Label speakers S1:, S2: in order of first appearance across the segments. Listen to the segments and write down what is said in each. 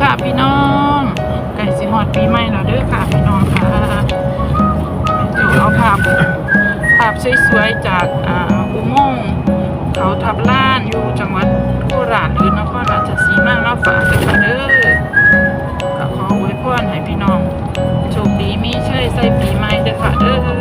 S1: ค่ะพี่น้องไก่สีฮอดปีใหม่แล้วเด้อค่ะพี่น้องค่ะจูเอาภาพภาพสวยๆจากอ่าอุโมงเขาทับล้านอยู่จังหวัดโคราชหรือนครราชสีมาเล่าฝากกันค่ะเด้อก็ขออวยพรให้พี่น้องโชคดีมีใช่ใส่ปีใหม่เด้อค่ะเด้อ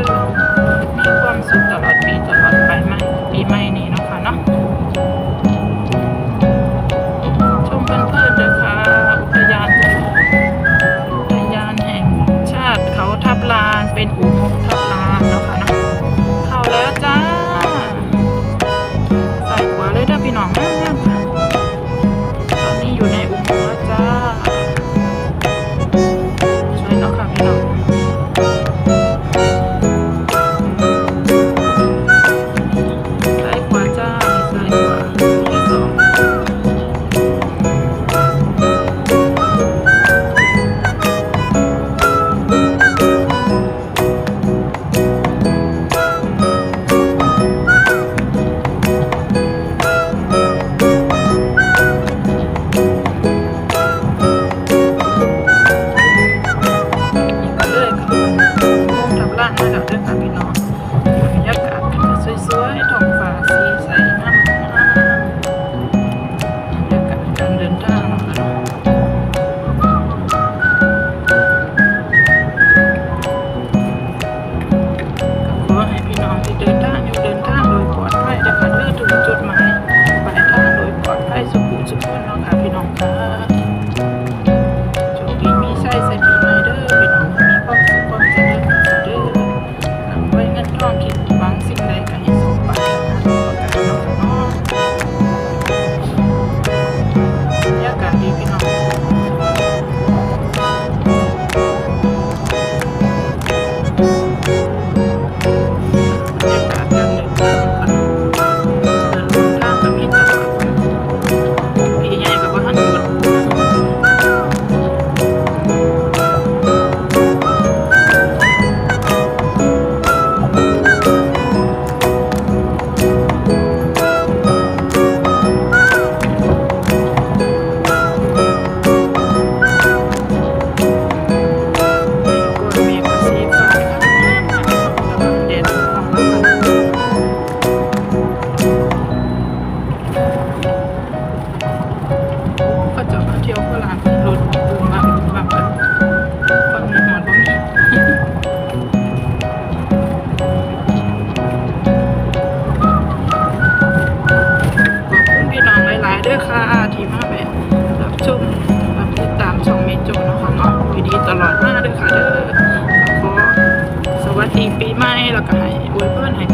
S1: เรื่อยกับร่างระดับเรื่องสามพี่น้อง ดีมากเลยรับชมรับติดตามช่องเมจูนะคะเนาะวิดีตลอดมากเลยค่ะเด้อขอสวัสดีปีใหม่แล้วก็ให้อวยพรให้